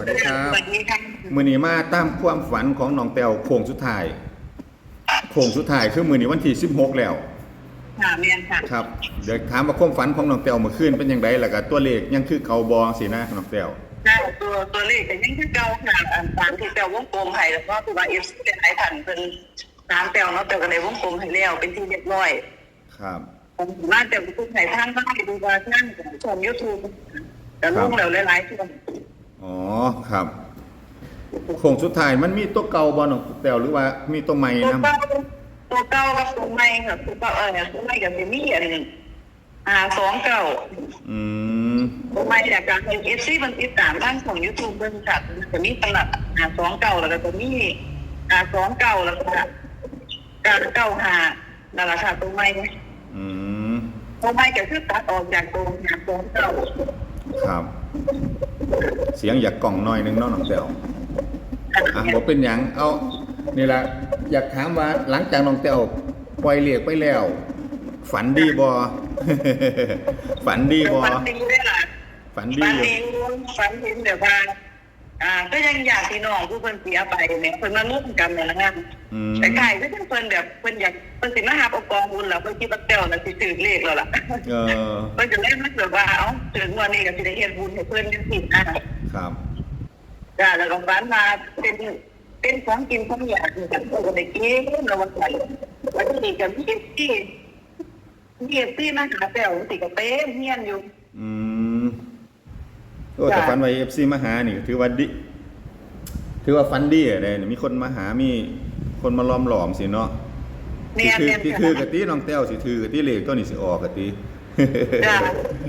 วัสดีครับสวัสดีค่ะมือนี้มาตามความฝันของน้องแต้วโค้งสุดท้ายโค้งสุดท้ายคือมือนี้วันที่16แล้วค่ะเมียนค่ะครับเดี๋ยวถามว่าความฝันของน้องแต้วเมื่อคืนเป็นยังไงล่ะก็ตัวเลขยังคือเก่าบอสินะน้องแต้วได้ตัวตัวเลขก็ยังคือเก่าค่ะอันตามที่แปลวงกลมให้แล้วก็ตัวเอฟซีเป็นหลายพันเป็นตามแปลวเนาะแปลวก็เลยวงกลมให้แล้วเป็นที่เรียบร้อย ครับผมว่าแต่ผู้ใหญ่ทางก็ให้ดูว่าท่านชมยูทูบแต่ลงแล้วหลายๆช่วง อ๋อครับโค้งสุดท้ายมันมีตัวเก่าบอน้องแต้วหรือว่ามีตัวใหม่ตัวนํเก่าตัวเก่ากับตัวใหม่ค่ะตัวเก่าเออตัวใหม่กับมีอันอ่าสองเก่าอืมตัวใหม่จากการเป็นเอฟซีมันติดตามทางของยูทูบเบิ่งค่ะจะมีตลับอ่าสองเก่าแล้วก็จะมีอ่าสองเก่าแล้วก็การเก่าหานั่นแหละค่ะตัวใหม่อืมตัวใหม่ก็คือตัดออกจากตัวหาสองเก่าครับ เสียงอยากกล่องหน่อยนึงเนาะน้องแต้วอะบ่เป็นหยังเอานี่ละอยากถามว่าหลังจากน้องแต้วปล่อยเลียกไปแล้ว ฝันดีบ่ ฝันดีบ่ฝันดีด้วยล่ะฝันดีฝันอยู่ดีฝันเห็นแบบว่า อ่า ก็ยังอยากพี่น้องผู้เพิ่นเสียไปเนี่ยเพิ่นมาร่วมกันเนี่ยนะอืมแต่ไก่ก็ยังเพิ่นแบบเพิ่นอยากเพิ่นสิมาหาปกองบุญแล้วเพิ่นคิดว่าแต้วน่ะสิถือเลขแล้วล่ะ เออ เพิ่นจะเล่นมาแบบว่าเอ้าถึงวันนี้ก็สิได้เฮ็ดบุญให้เพิ่นจังซี่อะ ครับจ้าแล้วก็ฝันมาเป็นเป็นของกินของอยากคือกันเพิ่นก็ได้กินแล้ววันไหนวันนี้ก็มีที่มีที่มาหาแต้วสิก็เต็มเฮียนอยู่ อืมโอ้แต่จ้ะฝันไว้ FC มาหานี่ถือว่าดิถือว่าฝันดีอะเด้มีคนมาหามีคนมาล้อมหลอมสิเนาะเนียนที่เนียนคือที่คือกะติน้องแต้วสิถือกะติเลขตัวนี้สิออกกะติ จ้า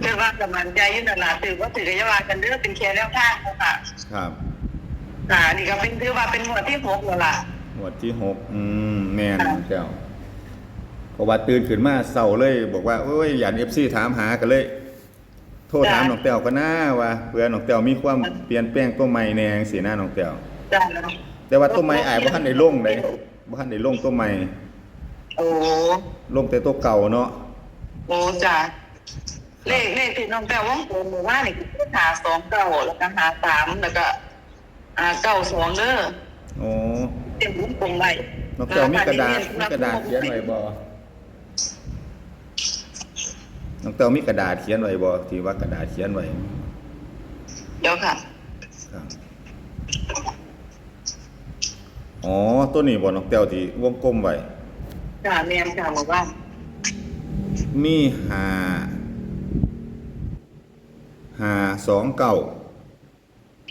แต่ว่ากำลังใจอยืนหลาถือว่าถือระยะเวลากันเรื่องเป็นแค่แนวทางค่ะครับอ่านี่ก็เป็นถือว่าเป็นหัวดที่หกแล้วล่ะหมวดที่หกอืมแม่นค่ะเจ้าเพราะว่าตื่นขึ้นมาเศร้าเลย บอกว่าโอ้ยอยากเอฟซีถามหากันเลย โทษถามน้องแต้วก็น่าว่าเพื่อน้องแต้วมีความเปลี่ยนแปลงตัวใหม่แนงสีหน้าน้องแต้วจ้าแต่ว่าตัวใหม่อายบ่ทันได้ลงเลยบ่ทันได้ลงตัวใหม่โอ้ลงแต่ตัวเก่าเนาะโอ้จ้า เลขเลขที่น้องแต้วว่องโกหมู่ว่านี่คือหาสองเก้าแล้วก็หาสามแล้วก็อ่าเก้าสองเด้อโอ้เป็นวงกลมไว้น้องแต้วมีกระดาษมีกระดาษเขียนไว้บ่น้องแต้วมีกระดาษเขียนไว้บ่ที่ว่ากระดาษเขียนไว้เดี๋ยวค่ะครับอ๋อตัวนี้บ่น้องแต้วที่วงกลมไว้จ้าแม่นจ้าบอกว่ามีหา หาสองเก้า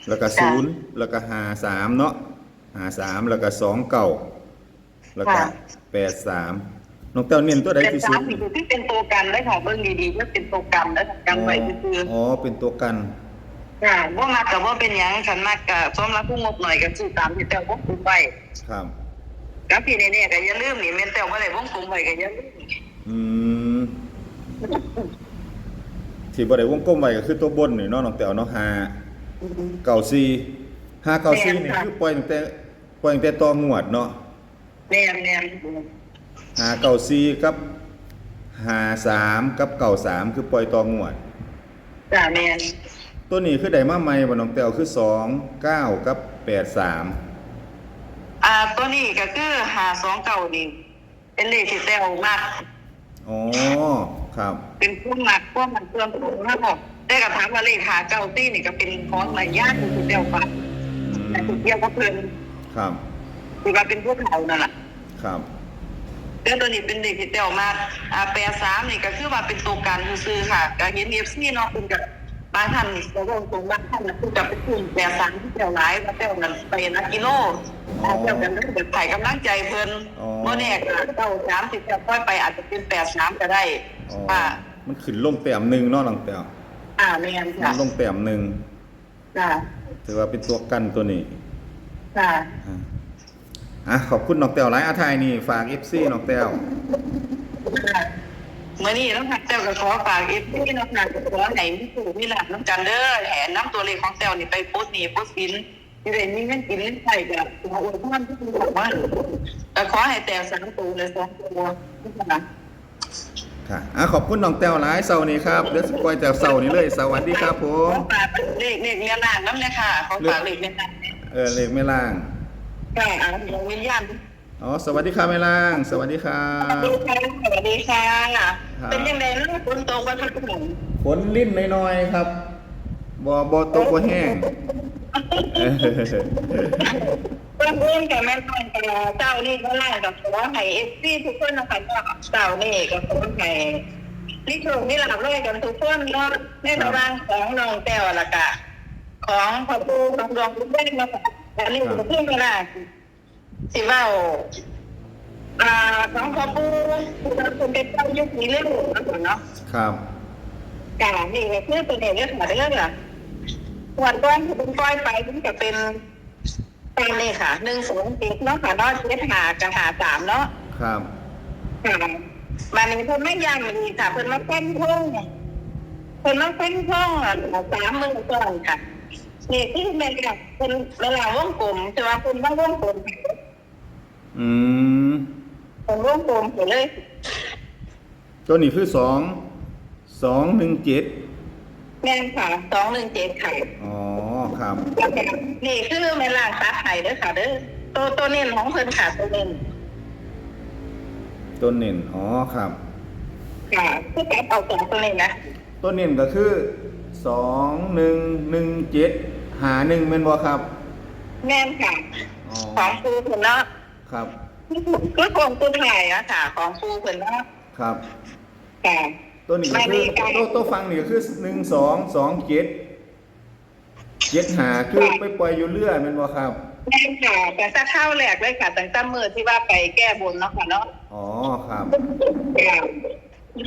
แล้วก็ศูนย์แล้วก็หาสามเนาะหาสามแล้วก็สองเก้าแล้วก็แปดสามน้องแต้วเน้นตัวใดแต่ที่สุสาดมนี่คือที่เป็นตัวกันได้ค่ะเบิ่งดีๆก็เป็นตัวกันแล้วกันไว้คืออ๋อเป็นตัวกันค่ะว่ามากับว่าเป็นหยังฉันมากกับซ้อมรับผู้งบหน่อยกับสื่อตามที่แต่วงกลุ่มไปครับกับพี่เนี่ยก็อย่าลืมนี่เมนแต่ว่าอะไรวงกลุ่มไปก็อย่าลืมอืม ที่บ่ได้วงกลมไว้ก็คือตัวบนนี่เนาะน้องแต้วเนาะหาเก้าสี่ห้าเก้าสี่นี่คือปล่อยตั้งแต่ปล่อยตั้งแต่ต่องวดเนาะแน่แน่หาเก่าซีกับหาสามกับเก่าสามคือปล่อยตองวดจ้าแน่ตัวนี้คือได้มาใหม่บ่น้องแต้วคือสองเก้ากับแปดสามอ่าตัวนี้ก็คือหาสองเก่านี่เป็นเลขที่แต้วมากอ๋อ ครับ เป็นผู้มักพวกมันเพื่อนผมนะบอกได้กับถามว่าเลขหาเก่าตี้นี่ก็เป็นของหลายญาติที่แต้วฟังอืมแต่ถูกเดียวก็เพื่อนครับคือว่าเป็นพวกเขานั่นแหละครับเรื่องตัวนี้เป็นเด็กที่เต้วมากอ่าแปรสามนี่ก็คือว่าเป็นตัวการซื้อๆค่ะก็เห็นเอฟซีเนาะคุณกับ บางท่านเราลงตรงบางท่านนะคุณกับเป็นกลุ่มแปรสามที่เต้วหลายว่าเต้วนั้นไปนักกิโลอ่าเต้วกันก็คือไข่กำลังใจเพิ่นโมแน่ก็เต้าสามสิบเต้วค่อยไปอาจจะเป็นแปรสามก็ได้อ๋อค่ะมันขึ้นลงแต้มหนึ่งเนาะน้องแต้วอ่าแม่นมัค่ะนลงแต้มหนึ่งค่ะถือว่าเป็นตัวกันตัวนี้ค่ะอะอะขอบคุณน้องแต้วหลายอาทายนี่ฝาก FC น้องแต้ว เมื่อนี้น้องหักเต้วก็ขอฝากเอฟซีน้องหักก็ขอให้มีสู่มีหลักน้ำกันเด้อแห่น้ำตัวเลขของเต้วนี่ไปโพสต์นี่โพสต์สินที่เรนนี่เงินกินเงินใส่กับตัวอวยพรที่คุณบอกว่าแต่ขอให้แต่สามตัวเลยสองตัวนะคค่ะอะขอบคุณน้องแต้วหลายเสาร์นี้ครับเดี๋ยวสปอยแต่เสาร์นี้เลย สวัสดีครับผขมอฝากเลขเลขเมียนางน้ำเลยค่ะขอฝากเลขเมียนางเออเลขไม่ล่างค่ะอ่าดวงวิญญาณ อ๋อ สวัสดีครับไม่ล่าง สวัสดีครัสวัสบดีค่ะ สวัสดีค่ะ ครับ เป็นยังไงเรื่องคุณโตกันทุกคนฝนลิ้นน้อยๆครับบอบอตกบ่แห้งเออเพื่อนเพื่อนกับแม่นอนกับเจ้านี่ก็ไล่กับขอให้เอฟซีทุกคนนะคะเจ้านี่ก็ขอให้นี่ถูกนี่หลับเลยกันทุกคนเนาะในระหว่างของน้องแต้วละกะ ของพ่อปู่ของดวงทุกคนนะคะอันนี้ก็เพิ่งเวลา สิเว้าอ่าของพ่อปู่คุณเป็นเจ้ายุคนี้เรื่องนะคะเนาะครับกานี่ก็คือเป็นเอกเรื่องเรื่องอะวันก้อนที่เป็นก้อยไปมันจะเป็นตามนี่ค่ะหนึ่งสองติดเนาะค่ะเนาะเจ็ดหากระหาสามเนาะครับค่ะวันนี้เพิ่นไม่ย่างมีค่ะเพิ่นมาเต้นทุ่งเพิ่นมาเต้นทุ่งอะสามมือก่อนค่ะนี่ที่แม่กับเป็นเวลาวงกลมจะว่าเป็นว่าวงกลม อืมเป็นวงกลมไปเลยตัวนี้คือสองสองหนึ่งเจ็ดแม่นค่ะสองหนึ่งเจ็ดค่ะอ๋อครับแล้วก็นี่คือแม่ล่างตัดไห้เด้อค่ะเด้อตัวตัวเน้นของเพิ่นค่ะตัวเน้นตัวเน่นอ๋อครับ ค่ะคือตัดเอาสองตัวนี้นะตัวเน่นก็คือสองหนึ่งหนึ่งเจ็ดหาหนึ่งเป็นบ่ครับ แม่นค่ะอ๋อของปูเพิ่นเนาะ ครับคือของตัวถ่ายอะค่ะ ของปูเพิ่นเนาะครับค่ะตัวนี้ก็ไม่คือมีการตัวตัวฟังนี่ก็คือหนึ่งสองสองเจ็ดเจ็ดหาคือไปปล่อยอยู่เรื่อยเป็นบ่ครับแม่นค่ะแต่ถ้าเข้าแรกเลยค่ะตั้งแต่มือที่ว่าไปแก้บนเนาะค่ะเนาะอ๋อครับค่ะ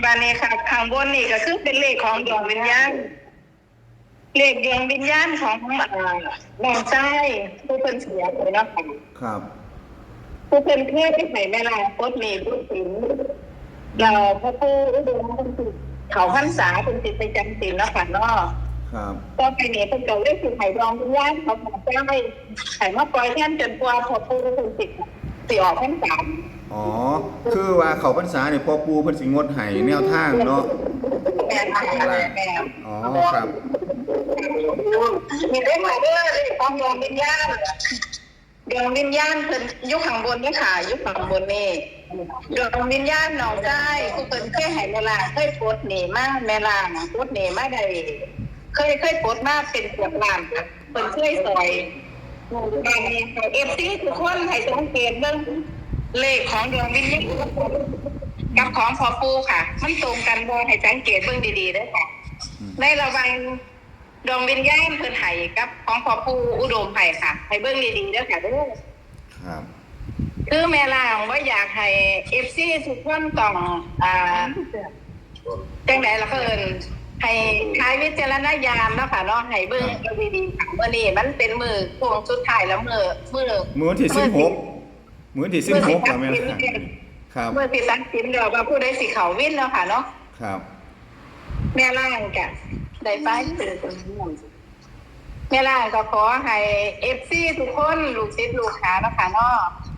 บานนี้ค่ะข้างบนนี่ก็คือเป็นเลขของดวงวิญญาณเลขดวงวิญญาณของอ่าน้องชายผู้เพิ่นเสียไปเนาะค่ะครับ ผู้เป็นเทพที่ไหนแม่ลาโคตรมีผู้ศิลเราพระผู้อุดมเป็นสิเขาพันษาเป็นสิทธิ์ไปจำศีลแล้วค่ะเนาะครับก็ไปเนี่ยเป็นเก่าเรื่องสิไห่รองวิญญาณเขาบอกจะให้ไห่มาปล่อยแท่นจนกว่าพอผู้เป็นสิทธิ์สิออกพันษาอ๋อ คือว่าเขาพรรษาเนี่ยพอปูเพิ่นสิงดให้แนวทางเนาะแม่แม่แม่อ๋อครับมีได้ไหมเด้อเลยของดวงวิญญาณ ดวงวิญญาณเพิ่นอยุคข้างบนนี่ค่ะอยุคข้างบนนี่ดวงวิญญาณหนองได้ผู้เป็นแค่ไห่เวลาเคยโพสต์หนีมากแม่ลาโพสต์หนีมาได้เคยเคยโพสต์มากเป็นเกือบล้านค่ะเพิ่นเคยซอยเอฟซีทุกคนให้สังเกตเรื่องเลขของดวงวิญญาณกับของพอปูค่ะ มันตรงกันบ่ให้สังเกตเบิ่งดีๆเด้อค่ะในระหว่าง ดวงวิญญาณเพิ่นไห้กับ ของพอปูอุดมไห้ค่ะ ให้เบิ่งดีๆเด้อค่ะเด้อครับ คือแม่ล่างว่าอยากให้เอฟซีทุกคนต้องอ่าจังไดล่ะเพิ่นให้ใช้วิจารณญาณเนาะค่ะเนาะให้เบิ่งดีๆค่ะมื้อนี้มันเป็นมือโค้งสุดท้ายแล้วมือมือมื้อวันที่สิบหกมื้อวันที่สิบหกครับแม่นครับมือที่ตัดสินแล้วว่าผู้ใดสิเข้าวินเนาะค่ะเนาะครับ แม่ล่างกะ ได้ไปแม่ล่างก็ขอให้เอฟซีทุกคนลูกศิษย์ลูกหาเนาะค่ะเนาะ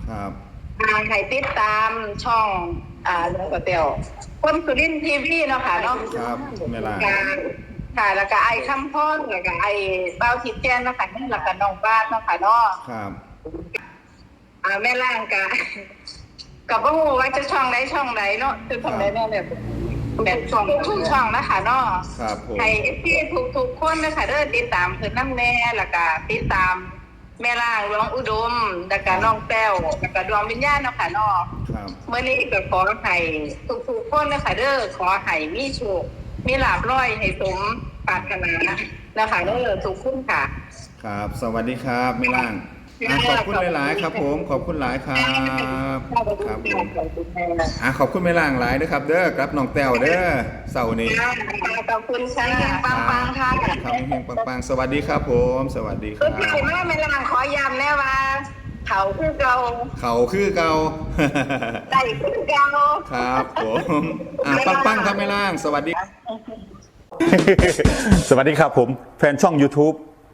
ครับอ่าให้ติดตามช่องอ่าเรื่องก๋วยเตี๋ยวคนสุรินทร์ทีวีเนาะค่ะเนาะครับแม่ล่างค่ะค่ะแล้วก็ไอ้คำพ่อแล้วก็ไอ้เบ้าทิดแจ้นเนาะค่ะแล้วก็น้องบ้านเนาะค่ะเนาะครับอ่าแม่ล่างกะกับว่าว่าจะช่องไหนช่องไหนเนาะคือช่องไหนเนาะ แบบแบบช่องทุกช่องนะคะเนาะครับผมให้ที่ทุกทุกๆคนนะคะเด้อติดตามเพิ่นน้ำแน่แล้วก็ติดตาม แม่ล่างหลวงอุดมแล้วก็น้องแต้วแล้วก็ดวงวิญญาณเนาะค่ะเนาะครับเมื่อนี้ก็ขอให้ทุกๆคนนะคะเด้อขอให้มีโชคมีลาบร้อยให้สมปรารถนานะคะเด้อทุกคนค่ะ ครับ สวัสดีครับแม่ล่าง อะขอบคุณหลาย ๆ ครับ ผมขอบคุณหลายครับครับผมอะขอบคุณแม่ล่างหลายเด้อครับ เด้อครับน้องแต้วเด้อเสาร์นี้ขอบคุณค่ะปังปังๆค่ะครับเฮงๆปังๆสวัสดีครับ ผม สวัสดีคคุรัณบพี่แม่ไม่ลางขอย้ำแน่ว่าเขาคือเก่าเขาคือเก่าได้คือเก่าครับ ผมอะปังๆครับแม่ล่าง สวัสดี สวัสดีครับผม แฟนช่อง YouTube